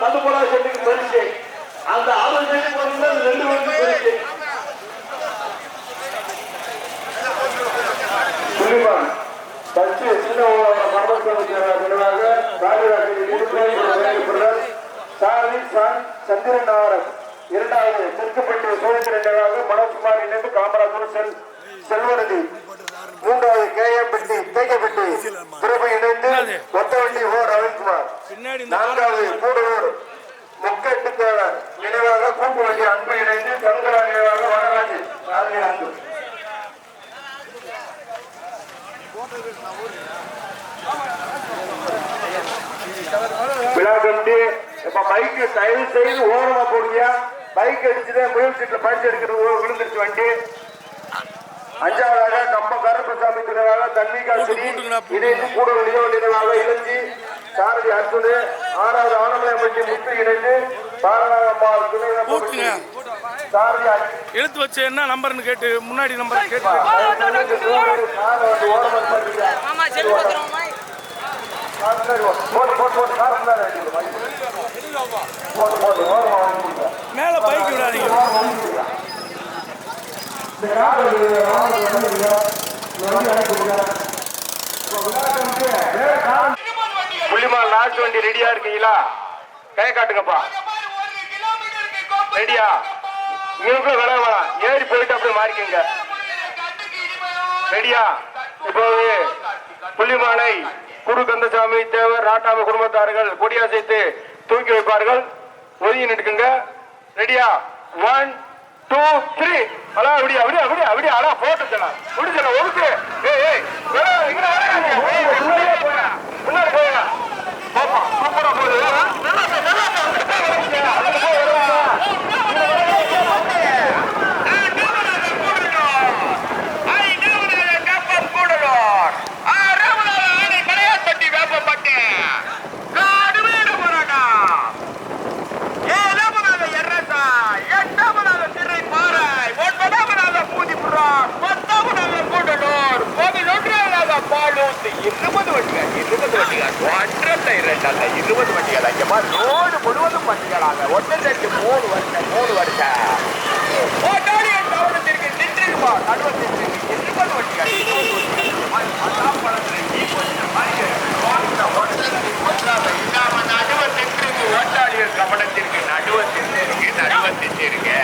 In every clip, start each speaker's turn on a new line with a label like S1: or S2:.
S1: தண்டு போடா செட்டுக்கு பரிசு. அந்த அறுபது செட்டு போனீங்கன்னா ரெண்டு பேருக்கு பரிசு. சின்ன ராஜராஜன் சான் சந்திரன் ஆரம் இரண்டாவது தெற்குப்பட்டு சோழத்தின் நினைவாக மனோஜ்குமார் இணைந்து காமராஜர் செல் செல்வரதி. மூன்றாவது கேஎம்பட்டி தேக்கப்பட்டி பிரபு இணைந்து ஒத்தவண்டி ஓ. ரவிக்குமார் நான்காவது கூடலூர் முக்கட்டு தேவர் நினைவாக கூட்டு வண்டி அன்பு இணைந்து சங்கரா நினைவாக வடராஜ் சாரதி அன்பு விழா கமிட்டி இப்ப பைக் தயவு செய்து ஓரமா போடுங்க பைக் அடிச்சுதான் முயல் சீட்ல பரிசு எடுக்கிறது விழுந்துருச்சு வண்டி அஞ்சாவதாக கம்ப கருப்பசாமி தன்மிகாசிரி
S2: கூட்டுங்கடா,
S1: இணைந்து கூடலியோ நினைவாக இளஞ்சி சாரதி அர்ஜுனு ஆறாவது ஆனமலையம்பட்டி முத்து இணைந்து பாரநாகம்மாள் துணை. சாரதி
S2: எழுத்து வச்சு என்ன நம்பர்னு கேட்டு முன்னாடி நம்பர் கேட்டு
S3: பத்திரமா
S2: மேல பைக் விடாதீங்க.
S1: புள்ளிமால் நாட்டு வண்டி ரெடியா இருக்கீங்களா? கை காட்டுங்கப்பா. ரெடியா இவங்களுக்கும் விலை வேணாம். ஏறி போயிட்டு அப்படியே மாறிக்கங்க. ரெடியா இப்போ புள்ளிமாலை குரு கந்தசாமி தேவர் ராட்டாம குடும்பத்தார்கள் கொடியசைத்து தூக்கி வைப்பார்கள். ஒதுங்கி நிற்குங்க. ரெடியா ஒன் டூ த்ரீ அலா அப்படியா அப்படியா அப்படியா அப்படியா அலா போட்டு சொல்லலாம் முடிச்சல ஒதுக்கு. ஏய் ஏய் போயா முன்னாடி போயா பாப்பா சூப்பரா போகுது நல்லா இருக்கு, நல்லா இருக்கு. அதுக்கு போய் வருவாங்க.
S4: இருபது வண்டிகள் இருபது வண்டிகள் ஒன்று இரண்டு அல்ல இருபது வண்டிகள் ஐயமா ரோடு முழுவதும் வண்டிகளாக. ஒன்று ரெண்டு மூணு வருஷம் மூணு வருஷம் கவனத்திற்கு நின்றிருப்பா நடுவத்திற்கு இருபது வண்டிகள். இருபது வண்டிகள் ஒன்றாக இல்லாம நடுவத்திற்கு ஓட்டாளியன் கவனத்திற்கு நடுவத்திற்கு நடுவத்திற்கு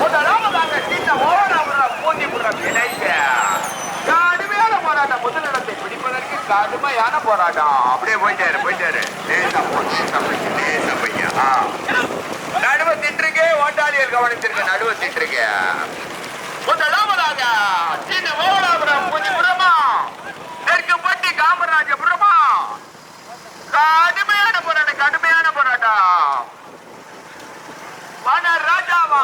S4: முதலாவதாக சின்ன ஓவராவரம் பூந்திபுரம் இணைக்க கடுமையான போராட்டம் முதலிடத்தை பிடிப்பதற்கு கடுமையான போராட்டம். அப்படியே போயிட்டாரு போயிட்டாரு. லேசா போச்சு லேசா பையன் லேசா பையன். ஆ. நடுவ திட்டுருக்கே ஓட்டாளியர் கவனித்திருக்கு நடுவ திட்டுருக்கே. முதலாவதாக சீன ஓவராவரம் பூந்திபுரமா தெற்குப்பட்டி காமராஜபுரமா கடுமையான போராட்டம் கடுமையான போராட்டம் வன ராஜாவா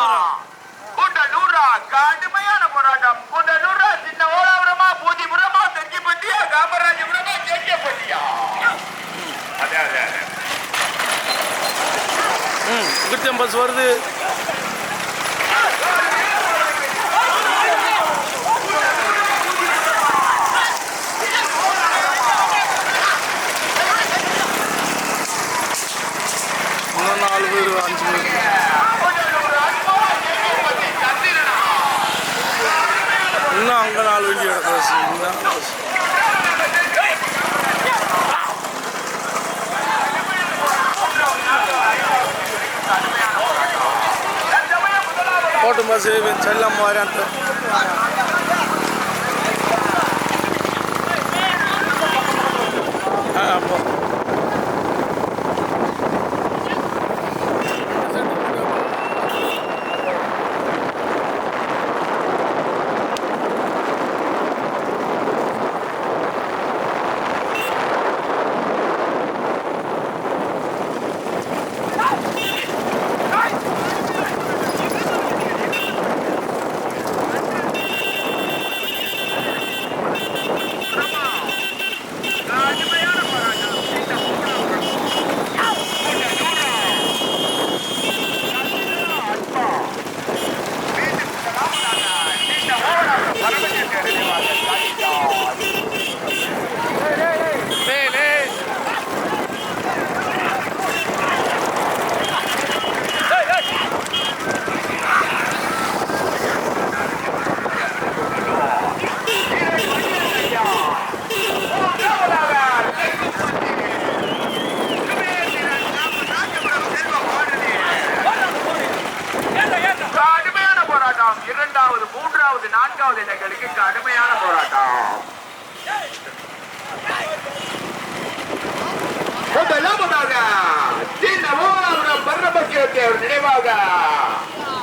S4: கூட்டலூரா கடுமையான போராட்டம் கூட்டலூரா சின்ன ஓலாபுரமா பூஜிபுரமா தெற்கிப்பட்டியா காமராஜபுரமா கேட்கப்பட்டியா அதே அதே அதே
S2: ம் பஸ் வருது. இன்னும் நாலு பேர் அஞ்சு பேர். இன்னும் அங்கே நாலு வண்டி கிடக்குது இன்னும் போட்டு பஸ்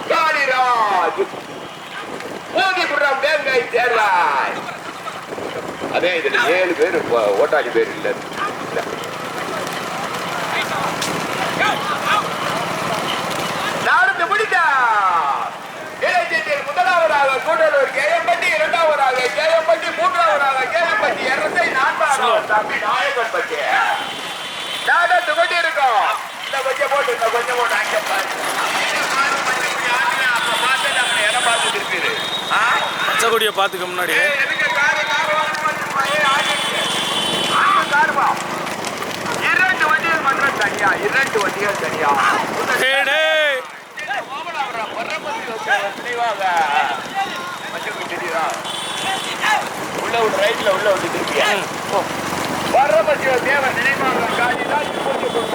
S4: காளிராஜ். ஊதிபுரம் வேங்கை சேர்வாய் அதே இதுல ஏழு பேர் ஓட்டாளி பேர் இல்ல. நடந்து முடித்தார் முதலாவதாக கூடலூர் கேஎம்பட்டி இரண்டாவதாக கேஎம்பட்டி மூன்று கேஎம்பட்டி இரட்டை நான்காவதாக தம்பி நாயகன்பட்டி நடந்து கொண்டு இருக்கோம் இந்த கொஞ்சம் கொஞ்சம் போட்டு பாரு பார்த்து ஆ
S2: கொடியை பார்த்துக்க முன்னாடி.
S4: இரண்டு வண்டிகள் மட்டும் தனியா இரண்டு வண்டிகள் தனியா உள்ள ஒரு ரைட்ல உள்ள வந்து திருப்பியா பரமசிவ தேவன் நினைவாக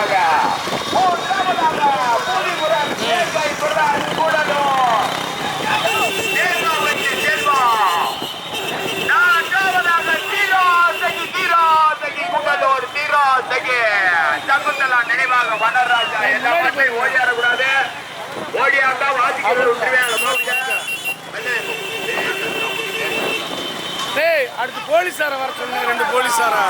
S4: இரண்டாவதாக மூன்றாவதாக பூதிபுரம் வேங்காய் பிரகாஷ் கூடலூர் தேர்வா வச்சு நான்காவதாக தீராசகி தீராசகி குண்டலூர் தீராசகி. சகுந்தலா நினைவாக வனராஜா எல்லா மட்டும் ஓடியாடக்கூடாது. ஓடியாண்டா வாசிக்கிறது
S2: டேய் அடுத்து போலீஸார வர சொன்னாங்க ரெண்டு போலீஸாரா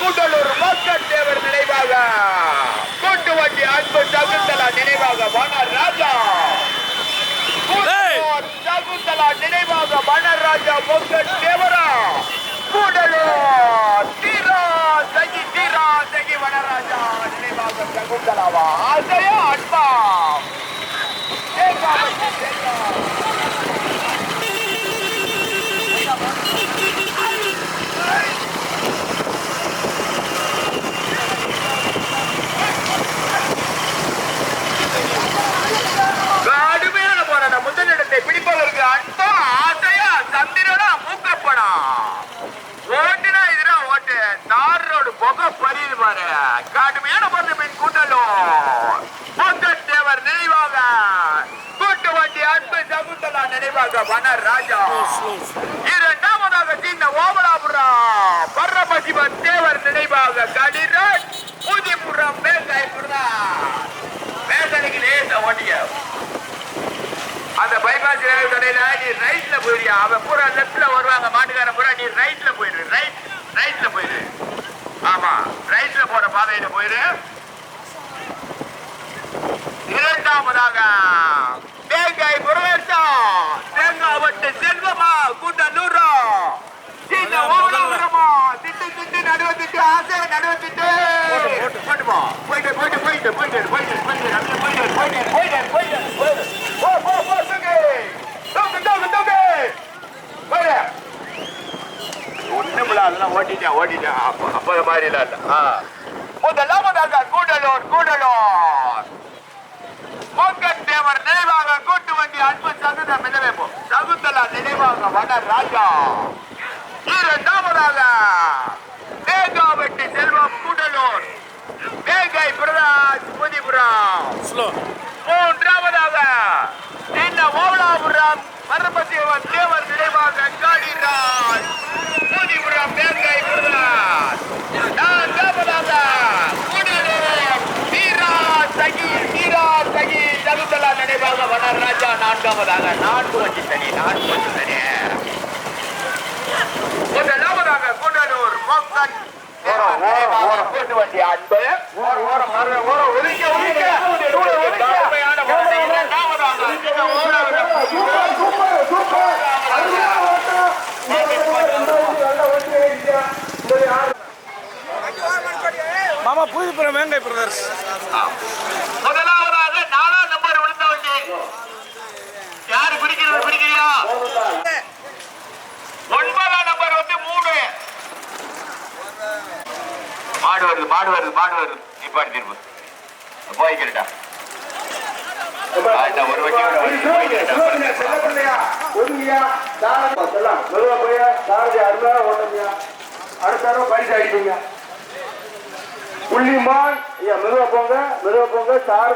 S4: கூண்டலூர் மக்கள் தேவர் நினைவாக கூட்டு வண்டி அன்பு சகுந்தலா நினைவாக வனராஜா கூண்டலூர் சகுந்தலா நினைவாக வனராஜா மக்கள் தேவரா கூடலூர் தீரா சகி தீரா சகி வனராஜா நினைவாக சகுந்தலாவா ஆசையா அன்பா கடுமையான முதலிடத்தை பிடிப்பதற்கு அன்பா ஆசையா சந்திரனா மூக்கப்படா ஓட்டுனா இதுனா ஓட்டு. தார் ரோடு புகை பறியுது பாரு. கடுமையான போராட்டம் பின் கூட்டலும் பொங்கல் தேவர் நினைவாக. கூட்டு வண்டி அன்பு சகுந்தலா நினைவாக வன ராஜா. இரண்டாவதாக சின்ன ஓமலாபுரம் பரமசிவன் தேவர் நினைவாக கடிராஜ் பூஜ்யபுரம் வேங்காயபுரம் வேங்கனைக்கு லேசா ஓட்டிய ரேவு கடையில நீ ரைட்ல போயிடுயா அவன் பூரா லெப்ட்ல வருவாங்க. மாட்டுக்காரன் பூரா நீ ரைட்ல போயிடு ரைட் ரைட்ல போயிடு ஆமா ரைட்ல போற பாதையில போயிடு இரண்டாவதாக தேங்காய் புரவேசம் தேங்காய் வட்டு செல்வமா கூட்டலூரா இந்த ஓவரமா திட்டு திட்டு நடுவ திட்டு ஆசை நடுவ திட்டு போட்டுமா போயிட்டு போயிட்டு போயிட்டு போயிட்டு போயிட்டு போயிட்டு போயிட்டு போயிட்டு போயிட்டு போயிட்டு போ போ போ தூக்கு தூக்கு தூக்கு தூக்கு போயிடு ஒண்ணுமில்ல அதெல்லாம் ஓட்டிட்டேன் ஓட்டிட்டேன் அப்ப மாதிரி இல்ல முதலாவதாக கூடலூர் கூடலூர் மோகன் தேவர் நினைவாக கூட்டு வண்டி அன்பு சகுத மிதவைப்போம் சகுந்தலா நினைவாக வட ராஜா. இரண்டாவதாக வேகாவட்டி செல்வம் கூடலூர். வேகை பிரதாஸ் முதிபுரம்
S2: ஸ்லோ.
S4: மூன்றாவதாக இந்த ஓவலாபுரம் பரமதேவன் தேவர் நினைவாக காடிராஜ் முதிபுரம் வேங்கை பிரதாஸ் நான்காவதாக கூடலூர் வீரா சகி வீரா சகி சகுந்தலா நினைவாக வனராஜா நான்காவதாக நான்கு வண்டி தனி நான்கு வண்டி தனி முதலாவதாக கூடலூர் மோகன் கூட்டு வண்டி அன்பு. ஓவலாபுரம்
S2: மாமா புதுப்புறம் வேங்கை பிரதர்ஸ்
S4: முதலாவதாக நாலாம் நம்பர் விழுந்த வண்டி யாரு பிடிக்கிறது பிடிக்கிறியா ஒன்பதாம் நம்பர் வந்து மூணு மாடு வருது மாடு வருது மாடு வருது. நிப்பாடி திரும்ப. போய்க்கிறட்டா ஒரு வண்டி கூட வருது. போய்க்கிறட்டா.
S1: புள்ளிமான் ஐயா மெதுவா போங்க மெதுவா போங்க. சார்